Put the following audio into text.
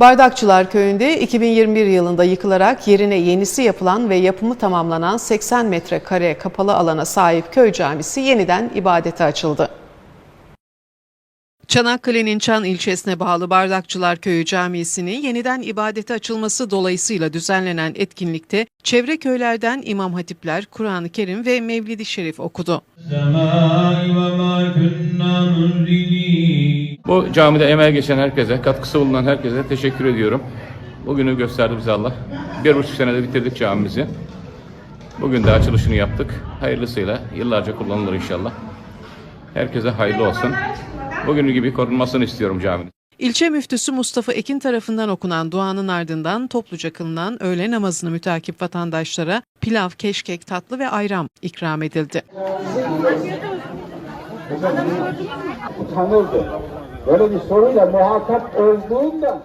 Bardakçılar Köyü'nde 2021 yılında yıkılarak yerine yenisi yapılan ve yapımı tamamlanan 80 metrekare kapalı alana sahip köy camisi yeniden ibadete açıldı. Çanakkale'nin Çan ilçesine bağlı Bardakçılar Köyü Camisi'nin yeniden ibadete açılması dolayısıyla düzenlenen etkinlikte çevre köylerden imam hatipler Kur'an-ı Kerim ve Mevlid-i Şerif okudu. Bu camide emeği geçen herkese, katkısı bulunan herkese teşekkür ediyorum. Bugünü gösterdi bize Allah. Bir buçuk senede bitirdik camimizi. Bugün de açılışını yaptık. Hayırlısıyla yıllarca kullanılır inşallah. Herkese hayırlı olsun. Bugünü gibi korunmasını istiyorum caminin. İlçe müftüsü Mustafa Ekin tarafından okunan duanın ardından topluca kılınan öğle namazını mütakip vatandaşlara pilav, keşkek, tatlı ve ayran ikram edildi. Utanırdı. Böyle bir soruyla muhatap olduğunda